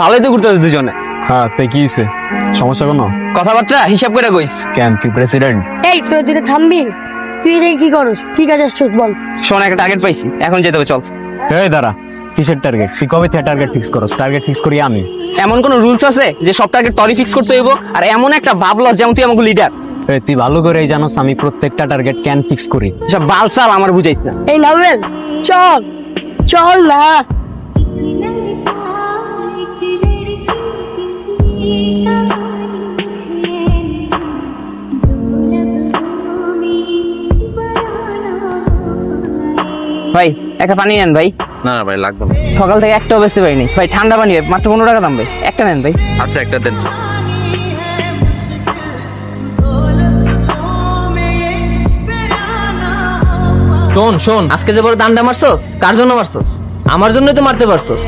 ভালোই তো ঘুরতে দুজনে। হ্যাঁ তাই কি হয়েছে সমস্যা কোনো? কথাবার্তা হিসাব করে কইস। কেন তুই প্রেসিডেন্ট এই তুই তুই থামবি? তুই এদিকে কি করস? ঠিক আছে আসছিস বল। শোন একটা টার্গেট পাইছি। এখন যেতে হবে চল। এই দাঁড়া। কিসের টার্গেট তুই কবে থেকে টার্গেট ফিক্স করস? টার্গেট ফিক্স করি আমি। এমন কোন রুলস আছে যে সব টার্গেট তরি ফিক্স করতে হইব? আর এমন একটা ভাবলস যেমন তুই আমাকে লিডার এই, তুই ভালো করেই জানোস আমি প্রত্যেকটা টার্গেট ক্যান ফিক্স করি? সব বালসাল আমার বুঝাইস না। এই নাওয়েল চল। চল না। ভাই একটা পানি নেন ভাই। না না ভাই লাগবে না। সকাল থেকে একটাও বেচতে পারিনি। ভাই ঠান্ডা পানি মাত্র পনেরো টাকা দাম ভাই। একটা নেন ভাই। আচ্ছা একটা দেন। শোন শোন আজকে যে বড় দান্ডা মারছস কার জন্য মারছস? আমার জন্যই তো মারতে পারছস।